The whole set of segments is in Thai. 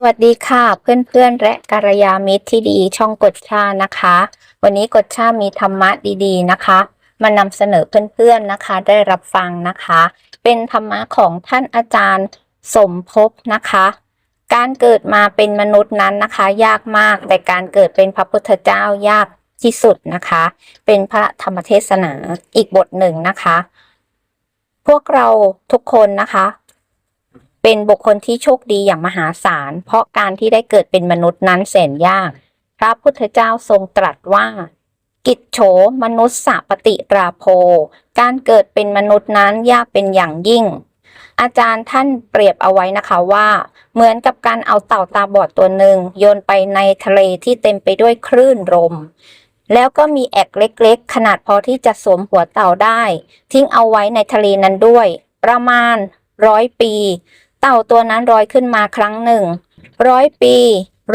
สวัสดีค่ะเพื่อนๆ และกัลยาณมิตรที่ดีช่องกดชานะคะ วันนี้กดชามีธรรมะดีๆนะคะ มานำเสนอเพื่อนๆนะคะ ได้รับฟังนะคะ เป็นธรรมะของท่านอาจารย์สมภพนะคะ การเกิดมาเป็นมนุษย์นั้นนะคะ ยากมากแต่การเกิดเป็นพระพุทธเจ้ายากที่สุดนะคะ เป็นพระธรรมเทศนาอีกบทหนึ่งนะคะ พวกเราทุกคนนะคะ เป็นบุคคลที่โชคดีอย่างมหาศาล เพราะการที่ได้เกิดเป็นมนุษย์นั้นแสนยาก พระพุทธเจ้าทรงตรัสว่า กิจโฉมนุษย์สปฏิราโภการเกิดเป็นมนุษย์นั้นยากเป็นอย่างยิ่ง อาจารย์ท่านเปรียบเอาไว้นะคะว่า เหมือนกับการเอาเต่าตาบอดตัวหนึ่งโยนไปในทะเลที่เต็มไปด้วยคลื่นลมแล้วก็มีแอกเล็กๆ ขนาดพอที่จะสวมหัวเต่าได้ ทิ้งเอาไว้ในทะเลนั้นด้วย ประมาณร้อยปี เต่าตัวนั้นลอยขึ้นมาครั้งหนึ่งร้อยปี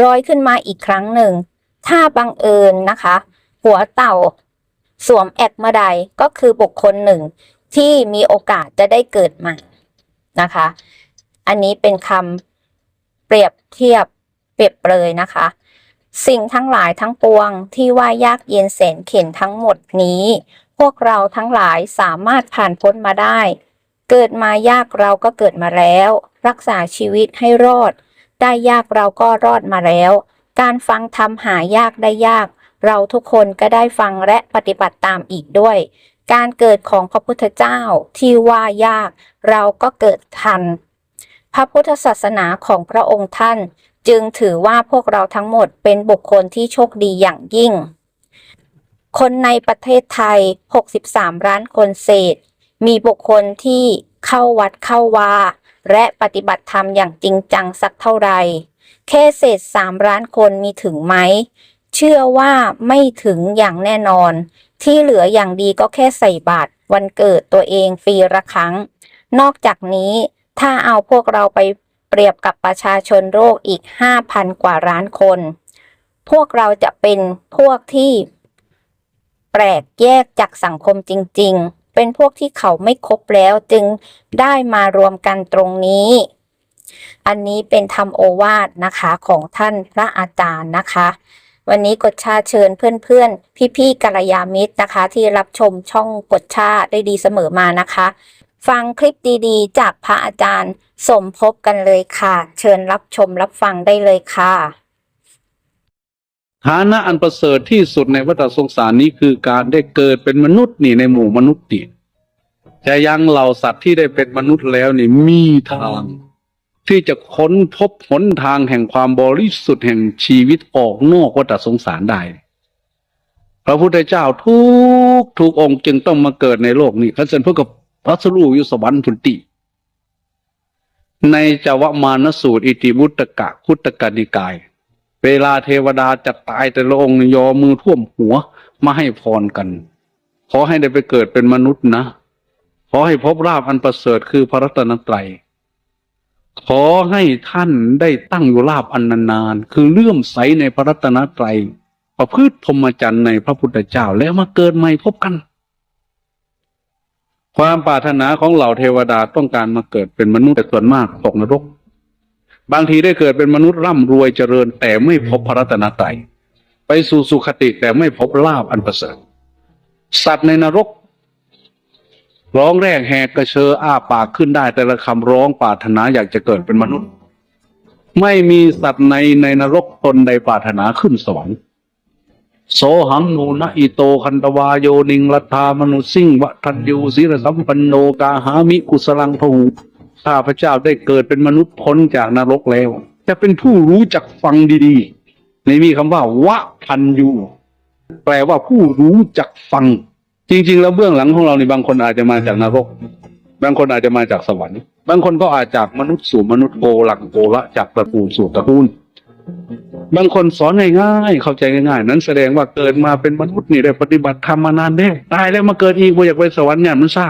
ลอยขึ้นมาอีกครั้งหนึ่ง ถ้าบังเอิญนะคะ หัวเต่า สวมแอกเมื่อใดก็คือบุคคลหนึ่ง ที่มีโอกาสจะได้เกิดใหม่นะคะ อันนี้เป็นคำเปรียบเทียบเปรียบเปรยนะคะ สิ่งทั้งหลายทั้งปวงที่ว่ายากเย็นแสนเข็นทั้งหมดนี้ พวกเราทั้งหลายสามารถผ่านพ้นมาได้ เกิดมายากเราก็เกิดมาแล้ว รักษาชีวิตให้รอด ได้ยากเราก็รอดมาแล้ว การฟังธรรมหายากได้ยาก เราทุกคนก็ได้ฟังและปฏิบัติตามอีกด้วย การเกิดของพระพุทธเจ้าที่ว่ายาก เราก็เกิดทัน พระพุทธศาสนาของพระองค์ท่าน จึงถือว่าพวกเราทั้งหมดเป็นบุคคลที่โชคดีอย่างยิ่ง คนในประเทศไทย 63 ล้านคนเศษ มีบุคคลที่เข้าวัดเข้าวา และปฏิบัติธรรมอย่างจริงจังสักเท่าไหร่แค่เศษสามล้านคนมีถึงไหม เชื่อว่าไม่ถึงอย่างแน่นอน ที่เหลืออย่างดีก็แค่ใส่บาตรวันเกิดตัวเองปีละครั้ง นอกจากนี้ถ้าเอาพวกเราไปเปรียบกับประชาชนโลกอีก 5,000 กว่าล้านคน พวกเราจะเป็นพวกที่แปลกแยกจากสังคมจริง ๆ เป็นพวกที่เขาไม่ครบแล้วจึงได้มารวมกันตรงนี้ อันนี้เป็นธรรมโอวาทนะคะของท่านพระอาจารย์นะคะ วันนี้กดชาเชิญเพื่อนๆ พี่ๆกัลยาณมิตรนะคะ ที่รับชมช่องกดชาได้ดีเสมอมานะคะ ฟังคลิปดีๆ จากพระอาจารย์สมภพกันเลยค่ะ เชิญรับชมรับฟังได้เลยค่ะ ฐานะอันประเสริฐที่สุดในวัฏสงสารนี้คือการได้เกิดเป็นมนุษย์นี่ในหมู่มนุษย์นี่แต่ยังเหล่าสัตว์ที่ได้เป็นมนุษย์แล้วนี่มีทาง ที่จะค้นพบหนทางแห่งความบริสุทธิ์แห่งชีวิตออกนอกวัฏสงสารได้ พระพุทธเจ้าทุกทุกองค์จึงต้องมาเกิดในโลกนี้พระเสด็จพระกับพระสรูยุสวรรค์พุนติในจวมานสูตร อิติมุตตกะคุตตกนิกาย เวลาเทวดาจะตายแต่ละองค์ยอมือท่วมหัวมาให้พรกัน ขอให้ได้ไปเกิดเป็นมนุษย์นะ ขอให้พบราบอันประเสริฐคือพระรัตนตรัย ขอให้ท่านได้ตั้งอยู่ราบอันนานๆคือเลื่อมใสในพระรัตนตรัย ประพฤติพรหมจรรย์ในพระพุทธเจ้าแล้วมาเกิดใหม่พบกัน ความปรารถนาของเหล่าเทวดาต้องการมาเกิดเป็นมนุษย์แต่ส่วนมากตกนรก บางทีได้เกิดเป็นมนุษย์ร่ำรวยเจริญ แต่ไม่พบพระรัตนตรัยไปสู่สุคติแต่ไม่พบลาบอันประเสริฐสัตว์ในนรก ร้องแรกแหกกระเชออ้าปากขึ้นได้ แต่ละคำร้องปรารถนาอยากจะเกิดเป็นมนุษย์ ไม่มีสัตว์ในในนรกตนใดปรารถนาขึ้นสวรรค์โสหังนูนะอิโตคันตวาโยนิงรัฐามนุสิงวะทันยูศิรสัมปันโนกาหามิกุสลังพหู ข้าพเจ้าได้เกิดเป็นมนุษย์พ้นจากนรกแล้ว จะเป็นผู้รู้จักฟังดีๆ ในมีคำว่าวะทันยูแปลว่าผู้รู้จักฟัง จริง ๆ แล้วเบื้องหลังของเราในบางคนอาจจะมาจากนรก บางคนอาจจะมาจากสวรรค์ บางคนก็อาจจากมนุษย์สู่มนุษย์โกหลักโกละจากตระกูลสู่ตระกูลบางคนสอนง่ายๆ เข้าใจง่ายๆ นั้นแสดงว่าเกิดมาเป็นมนุษย์นี่ได้ปฏิบัติธรรมมานานแน่ตายแล้วมาเกิดอีกว่าอยากไปสวรรค์เนี่ยมันซ่า